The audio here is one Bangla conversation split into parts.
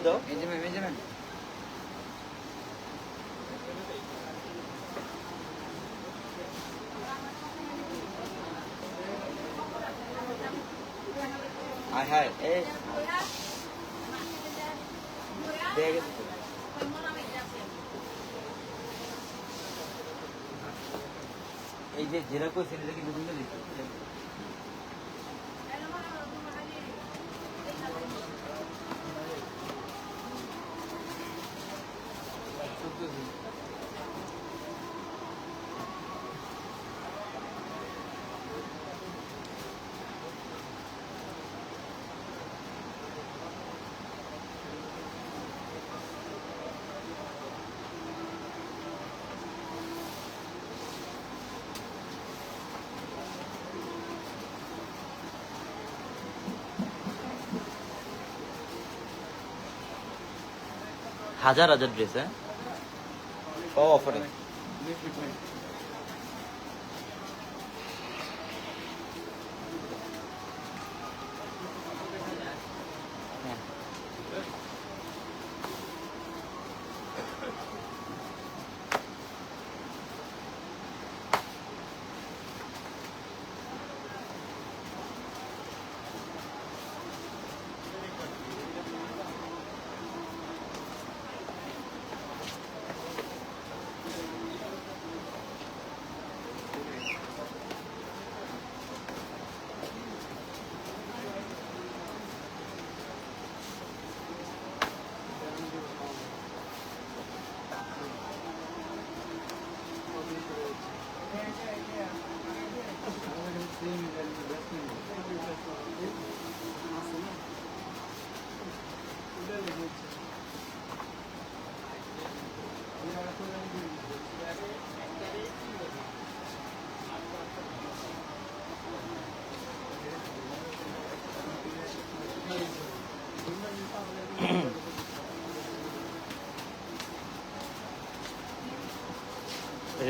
ছবি দাও। আয় হায় এ দেখে। এই যে যেটা কইছেন এটা কি বিভিন্ন দিচ্ছে হাজার হাজার ড্রেস হ্যাঁ? সব অফারে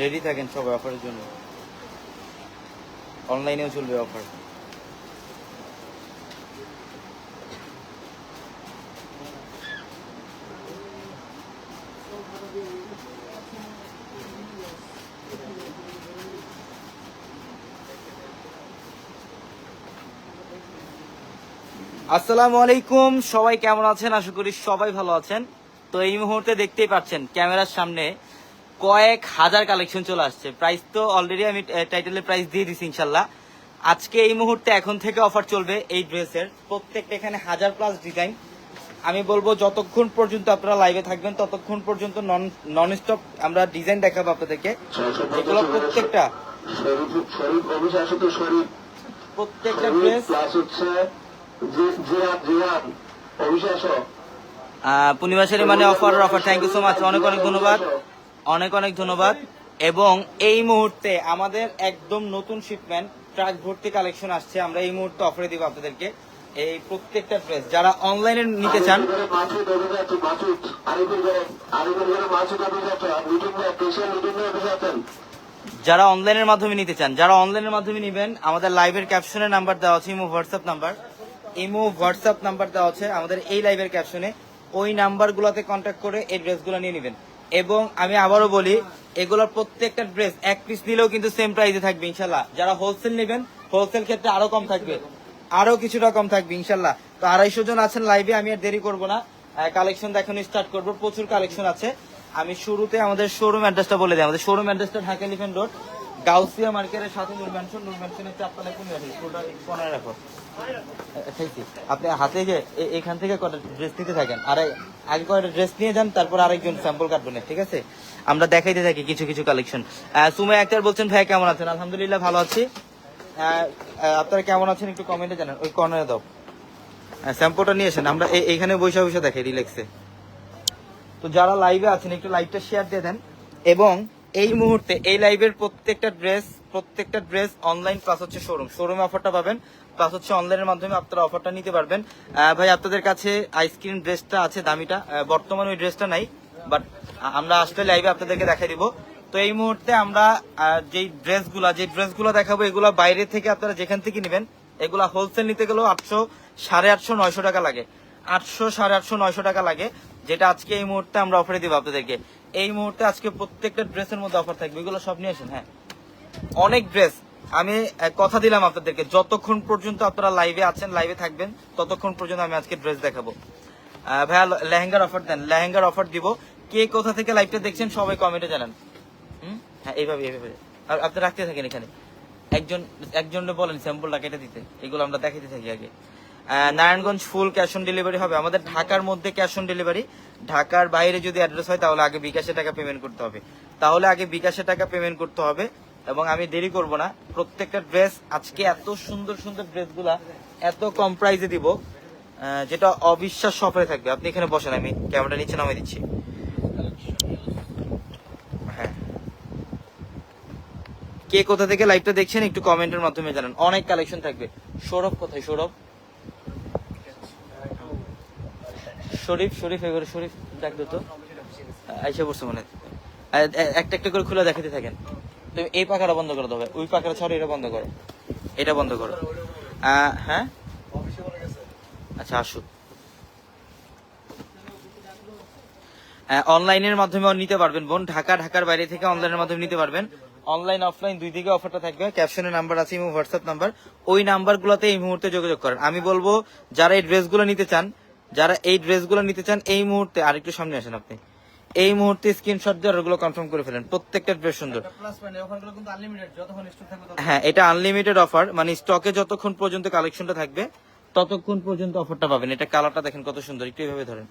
রেডি থাকেন সবাই অফারের জন্য। অনলাইনেও চলবে অফার আসসালামু আলাইকুম, সবাই কেমন আছেন? আশা করি সবাই ভালো আছেন। তো এই মুহূর্তে দেখতেই পাচ্ছেন, ক্যামেরার সামনে কয়েক হাজার কালেকশন চলে আসছে। প্রাইস তো অলরেডি আমি টাইটেলের প্রাইস দিয়ে দিছি ইনশাল্লাহ। আজকে এই মুহূর্তে এখন থেকে অফার চলবে এই ড্রেসের। প্রত্যেকটা এখানে হাজার প্লাস ডিজাইন আমি বলব, যতক্ষণ পর্যন্ত আপনারা লাইভে থাকবেন, ততক্ষণ পর্যন্ত নন নন স্টপ আমরা ডিজাইন দেখাবো আপনাদেরকে। এগুলো প্রত্যেকটা। প্রত্যেকটা ড্রেস পূর্ণিমাসের মানে offer offer thank you so much অনেক অনেক ধন্যবাদ। অনেক অনেক ধন্যবাদ। এবং এই মুহূর্তে আমাদের একদম নতুন শিপমেন্ট ট্রাক ভর্তি কালেকশন আসছে। আমরা এই মুহূর্তে অফারে দিব আপনাদেরকে। এই প্রত্যেকটা ড্রেস যারা অনলাইনে নিতে চান। যারা অনলাইনের মাধ্যমে নিতে চান, যারা অনলাইনের মাধ্যমে নেবেন, আমাদের লাইভের ক্যাপশনের নাম্বার দেওয়া আছে, imo WhatsApp number imo WhatsApp number দেওয়া আছে আমাদের এই লাইভের ক্যাপশনে ওই নাম্বারগুলোতে কন্ট্যাক্ট করে এই ড্রেসগুলো নিয়ে নেবেন। এবং আমি আবারও বলি, এগুলোর প্রত্যেকটা ড্রেস এক পিস নিলেও কিন্তু সেম প্রাইসে থাকবে ইনশাল্লাহ যারা হোলসেল নেবেন হোলসেল ক্ষেত্রে আরও কম থাকবে। আরও কিছুটা কম থাকবে ইনশাল্লাহ তো আড়াইশো জন আছেন লাইভে আমি আর দেরি করব না। কালেকশন দেখানো স্টার্ট করব, প্রচুর কালেকশন আছে। আমি শুরুতে আমাদের শোরুম অ্যাড্রেসটা বলে দিই। আমাদের শোরুম অ্যাড্রেসটা ঢাকা এলিফেন্ট রোড গাউসিয়া মার্কেটের সাথে নূর ম্যানশন নূর ম্যানশনের আপনি হাতে যে এখান থেকে কটা ড্রেস নিতে থাকেন, আর আগে কয়টা ড্রেস নিয়ে যান, তারপর আরেকজন স্যাম্পল কাটবেন ঠিক আছে? আমরা দেখাইতে থাকি কিছু কিছু কালেকশন সুমাই আক্তার বলছেন, ভাই, কেমন আছেন? আলহামদুলিল্লাহ ভালো আছি। আপনারা কেমন আছেন একটু কমেন্টে জানান। ওই কর্নারে দাও। স্যাম্পলটা নিয়ে আসেন, আমরা এই- এইখানে বসে বসে দেখাই রিল্যাক্সে তো যারা লাইভে আছেন, একটু লাইভটা শেয়ার দিয়ে দেন। এবং এই মুহূর্তে, এই লাইভের প্রত্যেকটা ড্রেস প্রত্যেকটা ড্রেস অনলাইন প্লাস হচ্ছে শোরুম শোরুমে অফারটা পাবেন প্লাস হচ্ছে অনলাইনের মাধ্যমে আপনারা অফারটা নিতে পারবেন। ভাই, আপনাদের কাছে আইসক্রিম ড্রেসটা আছে দামিটা। বর্তমানে ওই ড্রেসটা নাই বাট আমরা আসলে লাইভে আপনাদেরকে দেখাই দিব। তো এই মুহূর্তে আমরা যেই ড্রেসগুলা যে ড্রেসগুলো দেখাবো, এগুলো বাইরে থেকে আপনারা যেখান থেকে নেবেন, এগুলা হোলসেল নিতে গেলেও আটশো সাড়ে আটশো নয়শো টাকা লাগে। আটশো সাড়ে আটশো নয়শো টাকা লাগে, যেটা আজকে এই মুহূর্তে আমরা অফারে দিব আপনাদেরকে। এই মুহূর্তে আজকে প্রত্যেকটা ড্রেসের মধ্যে অফার থাকবে। এগুলো সব নিয়ে আসেন হ্যাঁ। অনেক ড্রেস আমি কথা দিলাম আপনাদেরকে। যতক্ষণ পর্যন্ত আপনারা লাইভে আছেন লাইভে থাকবেন, ততক্ষণ পর্যন্ত আমি আজকে ড্রেস দেখাবো। ভাইয়া লেহেঙ্গার অফার দেন। লেহেঙ্গার অফার দিব। কে কোথা থেকে লাইভটা দেখছেন, সবাই কমেন্টে জানান। হুম? হ্যাঁ এইভাবে এইভাবে আর আপনি রাখতে থাকেন এখানে। একজন একজন বলেন স্যাম্পলটা কেটে দিতে। এগুলো আমরা দেখাতে থাকি আগে। Narayanganj full cash on delivery হবে। আমাদের ঢাকার মধ্যে ক্যাশ অন ডেলিভারি ঢাকার বাইরে যদি অ্যাড্রেস হয়, তাহলে আগে বিকাশে টাকা পেমেন্ট করতে হবে। তাহলে আগে বিকাশে টাকা পেমেন্ট করতে হবে। এবং আমি দেরি করব না। প্রত্যেকটা ড্রেস আজকে এত সুন্দর সুন্দর ড্রেসগুলা এত কম প্রাইসে দিব যেটা অবিশ্বাস সফরে থাকবে। আপনি এখানে বসেন, আমি ক্যামেরা নিচে নামিয়ে দিচ্ছি। হ্যাঁ। কে কোথা থেকে লাইভটা দেখছেন একটু কমেন্টের মাধ্যমে জানান। অনেক কালেকশন থাকবে। সৌরভ কোথায়? সৌরভ? শরীফ শরীফ, এবারে শরীফ ডাকতো তো। আইসা পড়ছে মনে একটা একটা করে খুলে দেখাতে থাকেন। তুমি এই পাখাটা বন্ধ করে দেবে ওই পাখাটা ছাড়ো, এটা বন্ধ করো। এটা বন্ধ করো। হ্যাঁ? আচ্ছা আসুক অনলাইনের মাধ্যমে নিতে পারবেন বোন। ঢাকা, ঢাকার বাইরে থেকে অনলাইনের মাধ্যমে নিতে পারবেন। অনলাইন, অফলাইন, দুই দিকে অফারটা থাকবে। ক্যাপশনে নাম্বার আছে এবং হোয়াটসঅ্যাপ নাম্বার। ওই নাম্বারগুলোতে এই মুহূর্তে যোগাযোগ করেন। আমি বলব, যারা এই ড্রেসগুলো নিতে চান, যারা এই ড্রেসগুলো নিতে চান, এই মুহূর্তে আরেকটু সামনে আসেন আপনি। এই মুহূর্তে স্ক্রিনশট দিয়ে ওগুলো কনফার্ম করে ফেলেন। প্রত্যেকটা ড্রেস সুন্দর। হ্যাঁ এটা আনলিমিটেড অফার মানে স্টকে যতক্ষণ পর্যন্ত কালেকশনটা থাকবে ততক্ষণ পর্যন্ত অফারটা পাবেন। এটা কালারটা দেখেন কত সুন্দর একটু এভাবে ধরেন।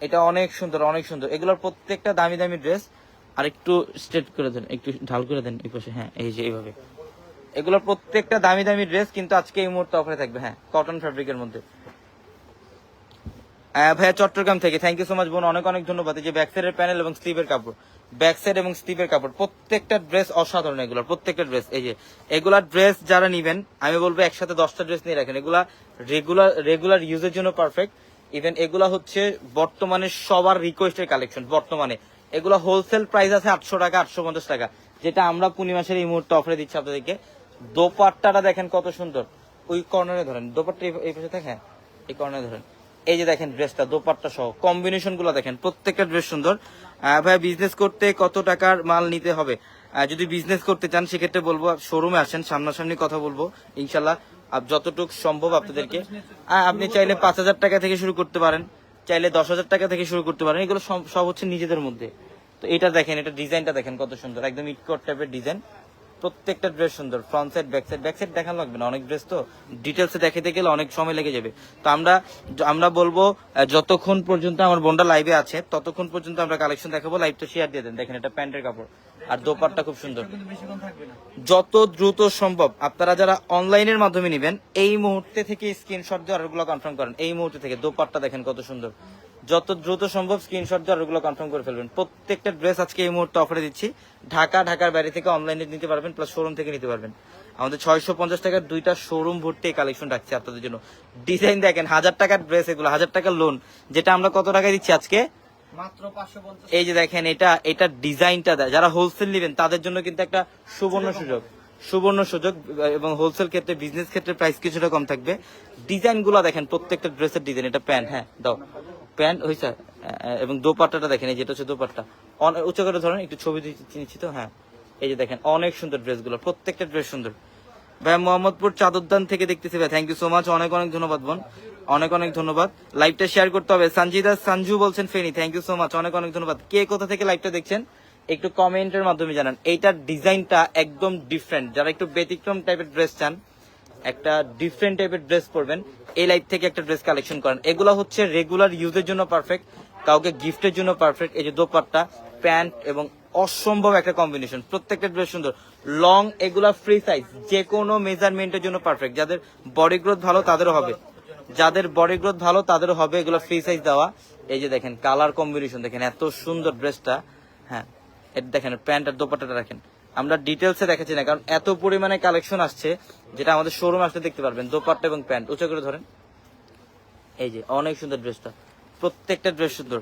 এটা অনেক সুন্দর অনেক সুন্দর। এগুলোর প্রত্যেকটা দামি দামি ড্রেস আর একটু স্ট্রেট করে দেন একটু ঢাল করে দেন এই পাশে। হ্যাঁ এই যে এইভাবে। এগুলোর প্রত্যেকটা দামি দামি ড্রেস কিন্তু আজকে এই মুহূর্তে অফারে থাকবে। হ্যাঁ কটন ফ্যাব্রিকের মধ্যে। ভাইয়া চট্টগ্রাম থেকে। থ্যাংক ইউ সো মাচ বোন। অনেক অনেক ধন্যবাদ। এই যে ব্যাক সাইডের প্যানেল এবং স্লিভের কাপড়। ব্যাক সাইড এবং স্লিভের কাপড়। প্রত্যেকটা ড্রেস অসাধারণ এগুলোর, প্রত্যেকটা ড্রেস এই যে এগুলার ড্রেস যারা নিবেন, আমি বলব একসাথে দশটা ড্রেস নিয়ে রাখেন। এগুলা রেগুলার রেগুলার ইউজের জন্য পারফেক্ট ইভেন এগুলা হচ্ছে বর্তমানে সবার রিকোয়েস্টের কালেকশন বর্তমানে। এগুলা হোলসেল প্রাইস আছে আটশো টাকা, আটশো পঞ্চাশ টাকা। যেটা আমরা পূর্ণিমাসের এই মুহূর্তে অফারে দিচ্ছি আপনাদেরকে। দোপাট্টাটা দেখেন কত সুন্দর। ওই কর্নারে ধরেন। দোপাট্টা এই পাশে দেখেন এই কর্নারে ধরেন। এই যে দেখেন ড্রেসটা, দোপাট্টা সহ কম্বিনেশনগুলো দেখেন, প্রত্যেকটা ড্রেস সুন্দর। ভাই বিজনেস করতে কত টাকার মাল নিতে হবে? যদি বিজনেস করতে চান, সেক্ষেত্রে বলব শোরুমে আসেন, সামনাসামনি কথা বলব ইনশাল্লাহ যতটুকু সম্ভব আপনাদেরকে আপনি চাইলে পাঁচ হাজার টাকা থেকে শুরু করতে পারেন, চাইলে দশ হাজার টাকা থেকে শুরু করতে পারেন, এগুলো সব হচ্ছে নিজেদের মধ্যে। তো এটা দেখেন, এটা ডিজাইনটা দেখেন কত সুন্দর, একদম ইটকট টাইপের ডিজাইন। প্রত্যেকটা ড্রেস সুন্দর front side back side back side দেখানো লাগবে না, অনেক ড্রেস তো ডিটেলসে দেখাতে গেলে অনেক সময় লেগে যাবে। তো আমরা আমরা বলব যতক্ষণ পর্যন্ত আমার বোনটা লাইভে আছে, ততক্ষণ পর্যন্ত আমরা কালেকশন দেখাবো লাইভটা শেয়ার দিয়ে দেন। দেখেন, এটা প্যান্টের কাপড়, আর দোপারটা খুব সুন্দর। যত দ্রুত সম্ভব, আপনারা যারা অনলাইনের মাধ্যমে নেবেন, এই মুহূর্তে থেকে স্ক্রিনশট দিয়ে অর্ডারগুলো কনফার্ম করেন। এই মুহূর্তে থেকে দোপারটা দেখেন কত সুন্দর। যত দ্রুত সম্ভব স্ক্রিনশট দিয়ে অর্ডারগুলো কনফার্ম করে ফেলবেন। প্রত্যেকটা ড্রেস আজকে এই মুহূর্তে অফারে দিচ্ছি। ঢাকা ঢাকার বাইরে থেকে অনলাইনে নিতে পারবেন প্লাস শোরুম থেকে নিতে পারবেন। আমাদের ছয়শো পঞ্চাশ টাকার দুইটা শোরুম ভর্তি কালেকশন রাখছি আপনাদের জন্য। ডিজাইন দেখেন হাজার টাকার ড্রেস এগুলো হাজার টাকার লোন যেটা আমরা কত টাকায় দিচ্ছি আজকে? এই যে দেখেন এটা এটা ডিজাইনটা দেয়। যারা হোলসেল নেবেন তাদের জন্য কিন্তু একটা সুবর্ণ সুযোগ। সুবর্ণ সুযোগ এবং হোলসেল ক্ষেত্রে বিজনেস ক্ষেত্রে প্রাইস কিছুটা কম থাকবে। ডিজাইনগুলো দেখেন প্রত্যেকটা ড্রেসের ডিজাইন এটা প্যান্ট হ্যাঁ দাও। প্যান্ট হয়েছে এবং দোপাট্টাটা দেখেন, এই যেটা হচ্ছে দোপাট্টা। অনেক উচ্চ করে ধরেন, একটু ছবি দিচ্ছি তো হ্যাঁ। এই যে দেখেন, অনেক সুন্দর ড্রেসগুলো, প্রত্যেকটা ড্রেস সুন্দর। ভাই, মোহাম্মদপুর চাদরদান থেকে দেখতেছি ভাই থ্যাংক ইউ সো মাচ অনেক অনেক ধন্যবাদ বোন, অনেক অনেক ধন্যবাদ। লাইভটা শেয়ার করতে হবে সঞ্জিদা সঞ্জু বলছেন, Feni thank you so much অনেক অনেক ধন্যবাদ। কে কোথা থেকে লাইভটা দেখছেন? একটু কমেন্টের মাধ্যমে জানান। এইটার ডিজাইনটা একদম ডিফারেন্ট যারা একটু ব্যতিক্রম টাইপের ড্রেস চান একটা ডিফারেন্ট টাইপের ড্রেস পরবেন। এই লাইভ থেকে একটা ড্রেস কালেকশন করেন। এগুলো হচ্ছে রেগুলার ইউজের জন্য পারফেক্ট কাউকে গিফটের জন্য পারফেক্ট এই যে দোপাট্টা, প্যান্ট এবং অসম্ভব একটা কম্বিনেশন প্রত্যেকটা ড্রেস সুন্দর। লং এগুলা ফ্রি সাইজ যে কোনো মেজারমেন্টের জন্য পারফেক্ট যাদের বডি গ্রোথ ভালো, তাদেরও হবে। যাদের বডি গ্রোথ ভালো, তাদেরও হবে এগুলো ফ্রি সাইজ দেওয়া। এই যে দেখেন কালার কম্বিনেশন দেখেন, এত সুন্দর ড্রেসটা হ্যাঁ এটা দেখেন, প্যান্ট আর দোপাট্টাটা রাখেন। আমরা ডিটেলসে দেখাচ্ছি না, কারণ এত পরিমাণে কালেকশন আসছে যেটা আমাদের শোরুম আসলে দেখতে পারবেন। দোপাট্টা এবং প্যান্ট, উঁচু করে ধরেন। এই যে, অনেক সুন্দর ড্রেসটা প্রত্যেকটা ড্রেস সুন্দর।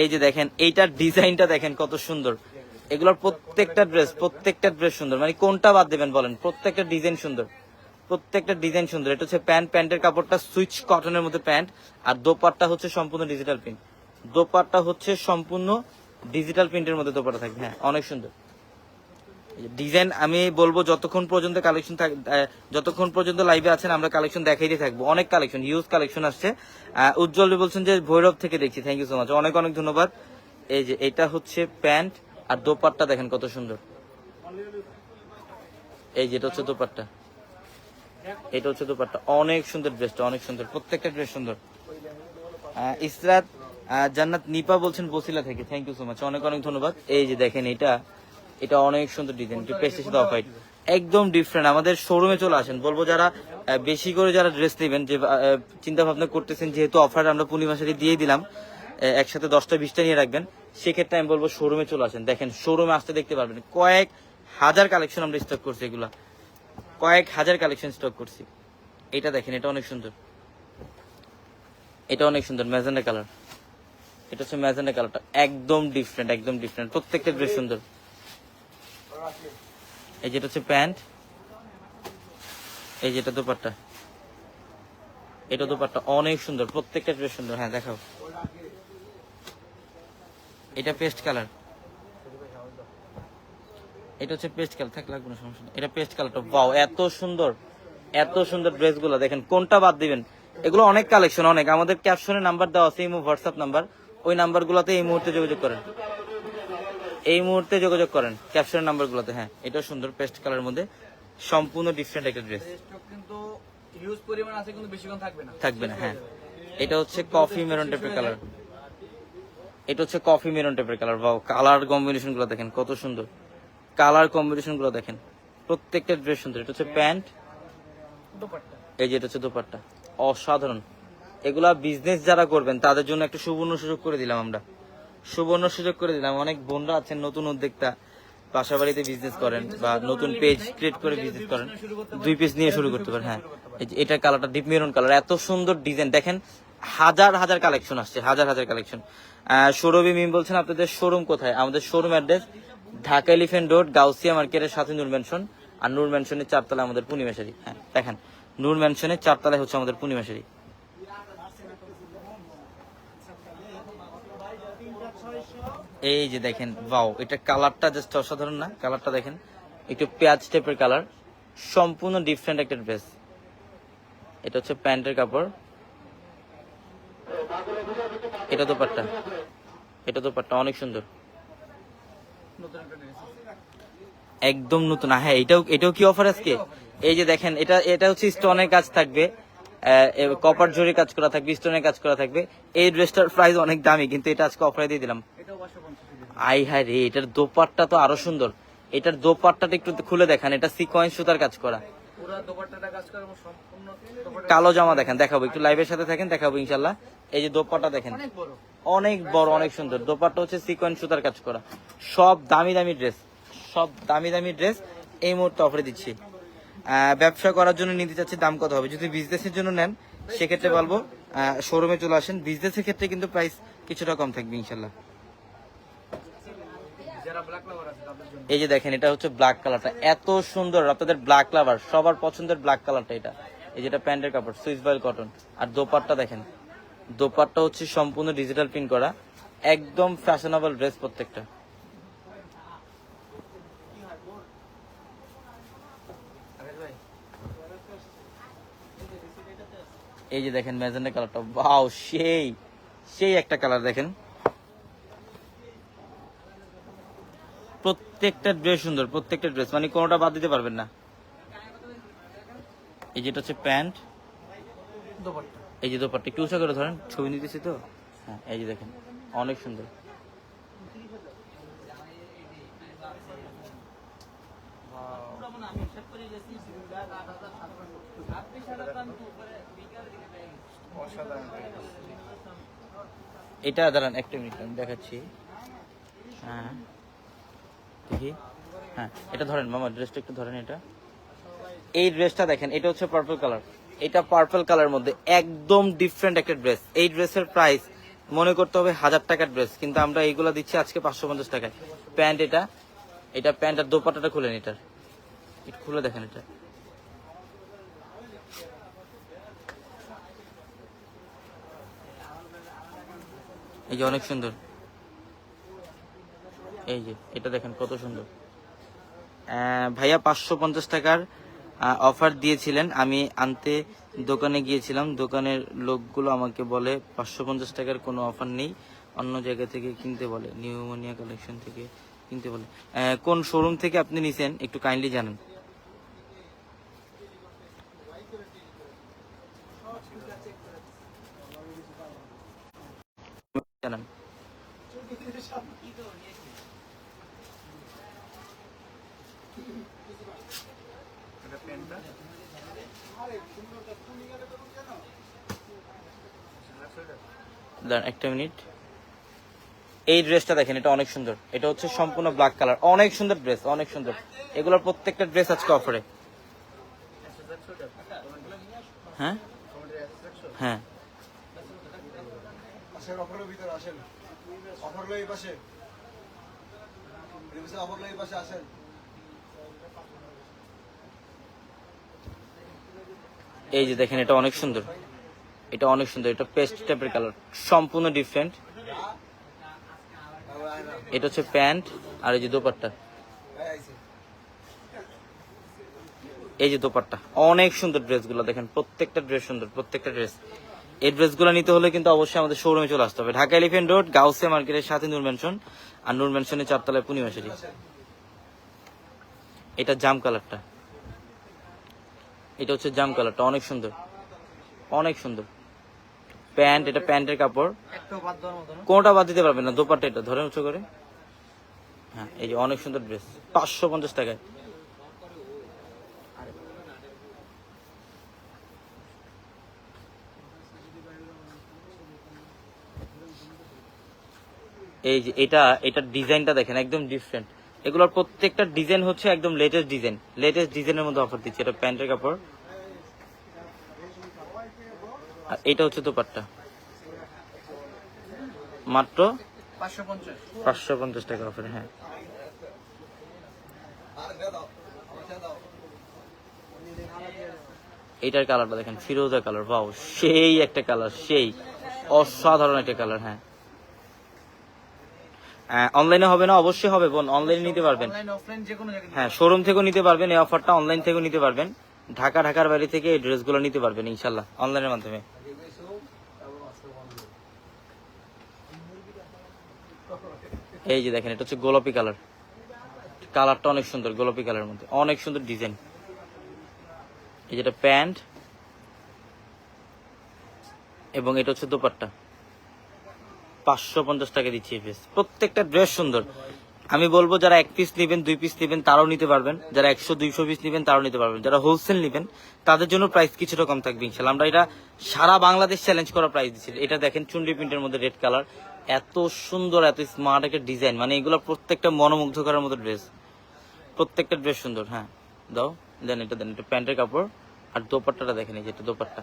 এই যে দেখেন, এইটার ডিজাইনটা দেখেন কত সুন্দর। এগুলোর প্রত্যেকটা ড্রেস প্রত্যেকটা ড্রেস সুন্দর। মানে কোনটা বাদ দেবেন বলেন? প্রত্যেকটা ডিজাইন সুন্দর। প্রত্যেকটা ডিজাইন সুন্দর। এটা হচ্ছে প্যান্ট, প্যান্টের কাপড়টা সুইচ কটনের মধ্যে প্যান্ট। আর দোপাট্টা হচ্ছে সম্পূর্ণ ডিজিটাল প্রিন্ট দোপাট্টা হচ্ছে সম্পূর্ণ ডিজিটাল প্রিন্টের মধ্যে দোপাট্টা থাকবে হ্যাঁ অনেক সুন্দর। ডিজাইন আমি বলব যতক্ষণ পর্যন্ত কালেকশন যতক্ষণ পর্যন্ত লাইভে আছেন, আমরা কালেকশন দেখাইতে থাকব। অনেক কালেকশন ইউজ কালেকশন আসছে। উজ্জ্বল বলছেন যে ভৈরব থেকে দেখছি থ্যাংক ইউ সো মাচ অনেক অনেক ধন্যবাদ। এই যে এটা হচ্ছে প্যান্ট আর দোপাট্টা দেখেন কত সুন্দর। এই যে এটা হচ্ছে দোপাট্টা। এটা হচ্ছে দোপাট্টা। অনেক সুন্দর ড্রেসটা অনেক সুন্দর। প্রত্যেকটা ড্রেস সুন্দর। ইসরাত জান্নাত নিপা বলছেন বসিলা থেকে। থ্যাংক ইউ সো মাচ অনেক অনেক ধন্যবাদ। এই যে দেখেন এটা এটা অনেক সুন্দর ডিজাইন একটু পেস্টের সাথে অফ একদম ডিফারেন্ট আমাদের শোরুমে চলে আসেন। বলব যারা বেশি করে যারা ড্রেস নেবেন, যে চিন্তা ভাবনা করতেছেন, যেহেতু অফার আমরা পূর্ণিমা সাথে দিয়ে দিলাম একসাথে দশটা বিশটা নিয়ে রাখবেন, সেক্ষেত্রে আমি বলব শোরুমে চলে আসেন। দেখেন শোরুমে আসতে দেখতে পারবেন। কয়েক হাজার কালেকশন আমরা স্টক করছি এগুলা। কয়েক হাজার কালেকশন স্টক করছি। এটা দেখেন, এটা অনেক সুন্দর। এটা অনেক সুন্দর। ম্যাজেন্ডা কালার এটা হচ্ছে ম্যাজেন্ডা কালারটা। একদম ডিফারেন্ট একদম ডিফারেন্ট প্রত্যেকটা ড্রেস সুন্দর। এই যেটা হচ্ছে প্যান্ট, এই যেটা দোপাট্টা, এটা দোপাট্টা অনেক সুন্দর, প্রত্যেকটা ড্রেস সুন্দর। হ্যাঁ দেখাও। এটা পেস্ট কালার। এটা হচ্ছে পেস্ট কালার। থাক, লাগবে না, সমস্যা। এটা পেস্ট কালারটা বাও এত সুন্দর। এত সুন্দর ড্রেসগুলো দেখেন, কোনটা বাদ দিবেন? এগুলো অনেক কালেকশন অনেক। আমাদের ক্যাপশনে নাম্বার দেওয়া আছে, ইমো হোয়াটসঅ্যাপ নাম্বার ওই নাম্বারগুলোতে এই মুহূর্তে যোগাযোগ করেন। এই মুহূর্তে যোগাযোগ করেন ক্যাপশনের নাম্বারগুলোতে হ্যাঁ। এটা সুন্দর পেস্ট কালারের মধ্যে। সম্পূর্ণ ডিফারেন্ট একটা ড্রেস কিন্তু হিউজ পরিমাণ আছে কিন্তু বেশিক্ষণ থাকবে না। থাকবে না হ্যাঁ। এটা হচ্ছে কফি মেরুন টাইপের কালার এটা হচ্ছে কফি মেরুন টাইপের কালার বাও কালার কম্বিনেশনগুলো দেখেন কত সুন্দর। কালার কম্বিনেশনগুলো দেখেন প্রত্যেকটা ড্রেস সুন্দর। এটা হচ্ছে প্যান্ট দোপাট্টা। এই যে এটা হচ্ছে দোপাট্টা। অসাধারণ। এগুলা বিজনেস যারা করবেন, তাদের জন্য একটা সুবর্ণ সুযোগ করে দিলাম আমরা। সুবর্ণ সুযোগ করে দিলাম। অনেক বোনরা আছেন, নতুন উদ্যোক্তা, বাসা বাড়িতে বিজনেস করেন বা নতুন পেজ ক্রিয়েট করে বিজনেস করেন। দুই পেজ নিয়ে শুরু করতে পারেন হ্যাঁ। এটা কালারটা ডিপ মেরুন কালার এত সুন্দর ডিজাইন দেখেন, হাজার হাজার কালেকশন আসছে, হাজার হাজার কালেকশন সৌরভী মিম বলছেন, আপনাদের শোরুম কোথায়? আমাদের showroom address Dhaka Elephant Road Gausia মার্কেটের সাথে নূর ম্যানশন আর নূর ম্যানশনের চারতলা আমাদের পূর্ণিমাশারি হ্যাঁ দেখেন, নূর ম্যানশনের চারতলায় হচ্ছে আমাদের পূর্ণিমাশারি এই যে দেখেন বাও এটা কালারটা জাস্ট অসাধারণ না? কালারটা দেখেন, একটু পেঁয়াজ টাইপের কালার, সম্পূর্ণ ডিফারেন্ট একটা ড্রেস এটা হচ্ছে প্যান্টের কাপড়। এটা তো পাট্টা এটা তো পাট্টা অনেক সুন্দর। একদম নতুন হ্যাঁ এটাও এটাও কি অফার আজকে? এই যে দেখেন, এটা এটা হচ্ছে স্টোনের কাজ থাকবে। কপার জরি কাজ করা থাকবে স্টোনের কাজ করা থাকবে। এই ড্রেসটার প্রাইস অনেক দামি, কিন্তু এটা আজকে অফারে দিয়ে দিলাম। আই হায় রে এটার দোপাট্টা তো আরও সুন্দর। এটার দোপাট্টাটা একটু খুলে দেখান এটা সিকোয়েন্স সুতার কাজ করা। কালো জামা দেখেন দেখাবো একটু লাইভের সাথে থাকেন দেখাবো ইনশাল্লাহ এই যে দোপাট্টা দেখেন অনেক বড়। অনেক সুন্দর। দোপাট্টা হচ্ছে সিকোয়েন্স সুতার কাজ করা। সব দামি দামি ড্রেস সব দামি দামি ড্রেস এই মুহূর্তে অফারে দিচ্ছি। আহ, ব্যবসা করার জন্য নিতে চাচ্ছি দাম কত হবে? যদি বিজনেসের জন্য নেন সেক্ষেত্রে বলব শোরুমে চলে আসেন। বিজনেসের ক্ষেত্রে কিন্তু প্রাইস কিছুটা কম থাকবে ইনশাল্লাহ যারা ব্ল্যাক লাভার আছে তাদের জন্য এই যে দেখেন এটা হচ্ছে ব্ল্যাক কালারটা এত সুন্দর আপনাদের ব্ল্যাক লাভার সবার পছন্দের ব্ল্যাক কালারটা এটা। এই যেটা প্যান্টের কাপড় সুইস বয়েল কটন আর দোপাট্টা দেখেন দোপাট্টা হচ্ছে সম্পূর্ণ ডিজিটাল প্রিন্ট করা একদম ফ্যাশনেবল ড্রেস প্রত্যেকটা। এই যে দেখেন ম্যাজেন্ডা কালারটা বাও সেই সেই একটা কালার দেখেন। প্রত্যেকটা ড্রেস সুন্দর প্রত্যেকটা ড্রেস মানে কোনোটা বাদ দিতে পারবেন না। এই যেটা হচ্ছে প্যান্ট। এই যে দোপাট্টা একটু উঁচা করে ধরেন ছবি নিতেছি তো? হ্যাঁ এই যে দেখেন অনেক সুন্দর। এটা দাঁড়ান একটা মিনিট আমি দেখাচ্ছি। হ্যাঁ। দেখি। হ্যাঁ এটা ধরেন, মামা ড্রেসটা একটু ধরেন এটা। এই ড্রেসটা দেখেন, এটা হচ্ছে পার্পল কালার এটা পার্পল কালার মধ্যে একদম ডিফারেন্ট একটা ড্রেস এই ড্রেসের প্রাইস মনে করতে হবে হাজার টাকার ড্রেস কিন্তু আমরা এইগুলো দিচ্ছি আজকে পাঁচশো পঞ্চাশ টাকায়। প্যান্ট এটা এটা প্যান্ট আর দোপাটাটা খুলেন এটার। এটা খুলে দেখেন এটা। এই যে অনেক সুন্দর। এই যে, এটা দেখেন কত সুন্দর। ভাইয়া পাঁচশো পঞ্চাশ টাকার অফার দিয়েছিলেন। আমি আনতে দোকানে গিয়েছিলাম। দোকানের লোকগুলো আমাকে বলে, পাঁচশো পঞ্চাশ টাকার কোনো অফার নেই। অন্য জায়গা থেকে কিনতে বলে, নিউমোনিয়া কালেকশন থেকে কিনতে বলে। কোন শোরুম থেকে আপনি নিছেন, একটু কাইন্ডলি জানান। জানান। এটা দাঁড়ান একটা মিনিট। এই ড্রেসটা দেখেন এটা অনেক সুন্দর। এটা হচ্ছে সম্পূর্ণ ব্ল্যাক কালার অনেক সুন্দর ড্রেস অনেক সুন্দর। এগুলোর প্রত্যেকটা ড্রেস আজকে অফারে হ্যাঁ? হ্যাঁ। আসেন অফারের ভিতরে আসেন অফার লই এই যে দেখেন, এটা অনেক সুন্দর। এটা অনেক সুন্দর, এটা পেস্ট টাইপের কালার সম্পূর্ণ ডিফারেন্ট এটা হচ্ছে প্যান্ট, আর এই যে দোপাট্টা। এই যে দোপাট্টা। অনেক সুন্দর ড্রেসগুলো, দেখেন, প্রত্যেকটা ড্রেস সুন্দর, প্রত্যেকটা ড্রেস এই ড্রেসগুলো নিতে হলে কিন্তু অবশ্যই আমাদের শোরুমে চলে আসতে হবে। ঢাকা এলিফেন্ট রোড গাউসে মার্কেটের সাথে নূর ম্যানশন আর নূর ম্যানশনের চারতলায় পূর্ণিমাশারি এটা জাম কালারটা এটা হচ্ছে জাম কালারটা অনেক সুন্দর। অনেক সুন্দর। প্যান্ট এটা প্যান্টের কাপড়। কোনটা বাদ দিতে পারবেন না দোপাট্টা এটা ধরে উঁচু করে। হ্যাঁ এই যে অনেক সুন্দর ড্রেস পাঁচশো পঞ্চাশ টাকায়। এই যে এটা এটার ডিজাইনটা দেখেন একদম ডিফারেন্ট এগুলোর প্রত্যেকটা ডিজাইন হচ্ছে একদম লেটেস্ট ডিজাইন লেটেস্ট ডিজাইনের মধ্যে অফার দিচ্ছে, এটা প্যান্টের কাপড়। আর এটা হচ্ছে দোপাট্টা। মাত্র পাঁচশো পঞ্চাশ টাকা অফার হ্যাঁ। এইটার কালারটা দেখেন, ফিরোজা কালার বাউ সেই একটা কালার, সেই অসাধারণ একটা কালার হ্যাঁ। অনলাইনে হবে না অবশ্যই হবে বোন অনলাইনে নিতে পারবেন। হ্যাঁ শোরুম থেকেও নিতে পারবেন এই অফারটা অনলাইন থেকেও নিতে পারবেন। ঢাকা ঢাকার বাইরে থেকে এই ড্রেসগুলো নিতে পারবেন ইনশাল্লাহ অনলাইনের মাধ্যমে। এই যে দেখেন এটা হচ্ছে গোলাপি কালার। কালারটা অনেক সুন্দর গোলাপি কালারের মধ্যে অনেক সুন্দর ডিজাইন। এই যেটা প্যান্ট এবং এটা হচ্ছে দোপাট্টা। পাঁচশো পঞ্চাশ টাকা দিচ্ছি এই ড্রেস প্রত্যেকটা ড্রেস সুন্দর। আমি বলব, যারা এক পিস নেবেন, দুই পিস নেবেন, তারাও নিতে পারবেন। যারা একশো, দুইশো পিস নেবেন, তারাও নিতে পারবেন। যারা হোলসেল নেবেন, তাদের জন্য প্রাইস কিছুটা কম থাকবে ইনশাল্লাহ। আমরা এটা সারা বাংলাদেশ চ্যালেঞ্জ করা প্রাইস দিচ্ছি। এটা দেখেন চুন্ডি প্রিন্টের মধ্যে রেড কালার এত সুন্দর, এত স্মার্ট একটা ডিজাইন মানে এগুলো প্রত্যেকটা মনোমুগ্ধ করার মতো ড্রেস প্রত্যেকটা ড্রেস সুন্দর হ্যাঁ। দাও, দেন এটা দেন এটা প্যান্টের কাপড়। আর দোপাট্টাটা দেখেন, এই যে এটা দোপাট্টা।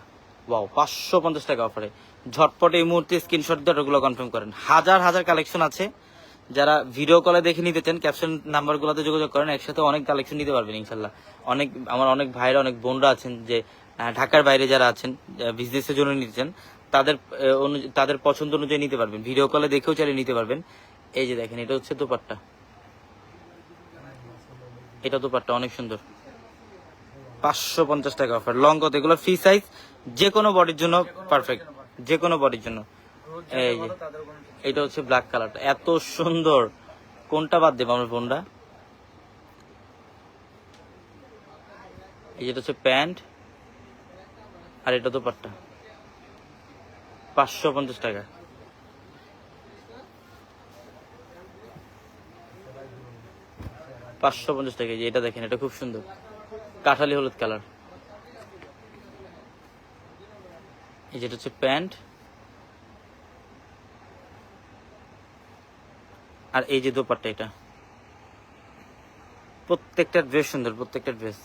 ওয়াও পাঁচশো পঞ্চাশ টাকা অফারে ঝটপট এই মুহূর্তে স্ক্রিনশট দিয়ে ওগুলো কনফার্ম করেন। হাজার হাজার কালেকশন আছে। যারা ভিডিও কলে দেখে নিতে চান ক্যাপশন নাম্বারগুলোতে যোগাযোগ করেন, একসাথে অনেক কালেকশন নিতে পারবেন ইনশাল্লাহ। অনেক, আমার অনেক ভাইরা অনেক বোনরা আছেন যে ঢাকার বাইরে যারা আছেন বিজনেসের জন্য নিতে চান, তাদের তাদের পছন্দ অনুযায়ী নিতে পারবেন। ভিডিও কলে দেখেও চালিয়ে নিতে পারবেন। এই যে দেখেন, এটা হচ্ছে দোপাট্টা। এটা দোপাট্টা, অনেক সুন্দর। পাঁচশো পঞ্চাশ টাকা অফার লং কত এগুলো ফ্রি সাইজ যে কোনো বডির জন্য পারফেক্ট যে কোনো বডির জন্য এই যে এটা হচ্ছে ব্ল্যাক কালারটা এত সুন্দর। কোনটা বাদ দেবো আমার বোনটা এই যেটা হচ্ছে প্যান্ট আর এটা তো পাট্টা পাঁচশো পঞ্চাশ টাকা। পাঁচশো পঞ্চাশ টাকা। এটা দেখেন এটা খুব সুন্দর। কাঠালি হলুদ কালার এই যেটা হচ্ছে প্যান্ট। আর এই যে দোপাট্টা এটা। প্রত্যেকটা ড্রেস সুন্দর, প্রত্যেকটা ড্রেস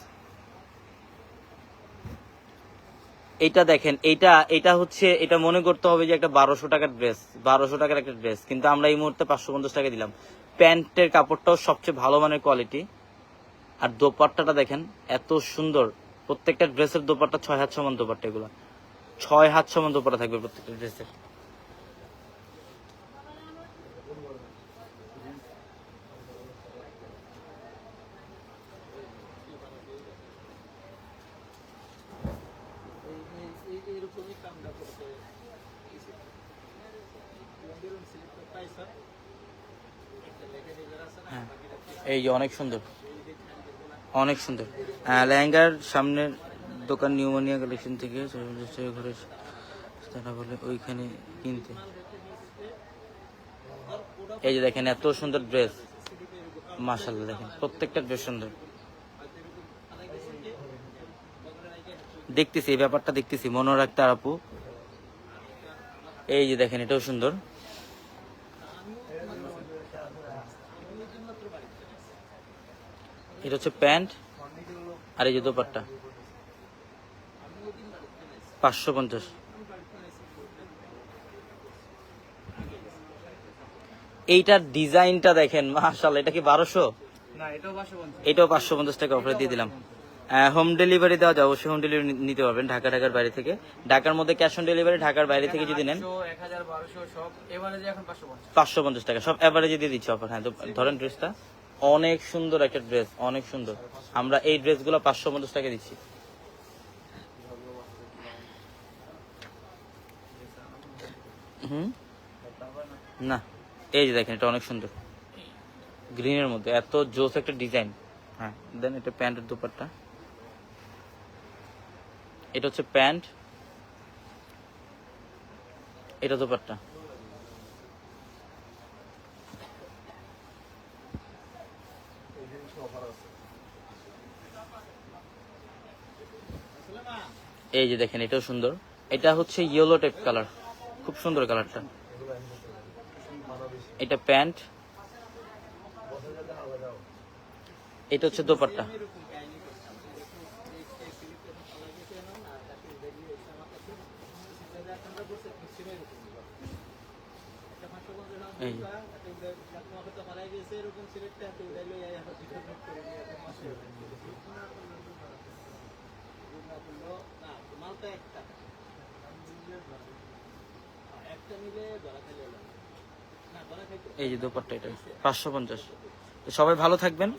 এইটা দেখেন, এইটা এটা হচ্ছে, এটা মনে করতে হবে যে একটা বারোশো টাকার ড্রেস বারোশো টাকার একটা ড্রেস কিন্তু আমরা এই মুহূর্তে পাঁচশো পঞ্চাশ টাকা দিলাম। প্যান্টের কাপড়টাও সবচেয়ে ভালো মানের কোয়ালিটি আর দোপাট্টাটা দেখেন, এত সুন্দর। প্রত্যেকটা ড্রেসের দোপাট্টা ছয় হাত সমান দোপাট্টা এগুলো। ছয় হাত সমান পরা থাকবে প্রত্যেকটা ড্রেসের হ্যাঁ। এই অনেক সুন্দর। অনেক সুন্দর। হ্যাঁ, লেহেঙ্গার সামনের দোকান নিউমোনিয়া কালেকশন থেকে তারা বলে ওইখানে কিনতে। এই যে দেখেন এত সুন্দর ড্রেস মাশাল্লাহ দেখেন, প্রত্যেকটা ড্রেস সুন্দর। দেখতেছি, এই ব্যাপারটা দেখতেছি মনে রাখতে আপু। এই যে দেখেন, এটাও সুন্দর। এটা হচ্ছে প্যান্ট আর এই যে দোপাট্টা। পাঁচশো পঞ্চাশ। এইটার ডিজাইনটা দেখেন মাশাল্লাহ এটা কি বারোশো? এটাও পাঁচশো পঞ্চাশ। টাকা অফারে দিয়ে দিলাম। হোম ডেলিভারি দেওয়া যায় অবশ্যই হোম ডেলিভারি নিতে পারবেন ঢাকা ঢাকার বাইরে থেকে। ঢাকার মধ্যে ক্যাশ অন ডেলিভারি ঢাকার বাইরে থেকে যদি নেন। পাঁচশো পঞ্চাশ টাকা সব অ্যাভারেজে দিয়ে দিচ্ছি অফার হ্যাঁ তো ধরেন ড্রেসটা অনেক সুন্দর একটা ড্রেস অনেক সুন্দর। আমরা এই ড্রেসগুলো পাঁচশো পঞ্চাশ টাকা দিচ্ছি। হুম। না, এই যে দেখেন, এটা অনেক সুন্দর। গ্রিনের মধ্যে, এত জোস একটা ডিজাইন হ্যাঁ দেন এটা প্যান্টের দুপাট্টা। এটা হচ্ছে প্যান্ট এটা দুপাট্টা। এই যে দেখেন, এটাও সুন্দর। এটা হচ্ছে ইয়েলো টাইপ কালার খুব সুন্দর কালারটা। এটা প্যান্ট। এটা হচ্ছে দোপাট্টা। এই যে। এই যে দোপাট্টা এটা। পাঁচশো পঞ্চাশ। সবাই ভালো থাকবেন।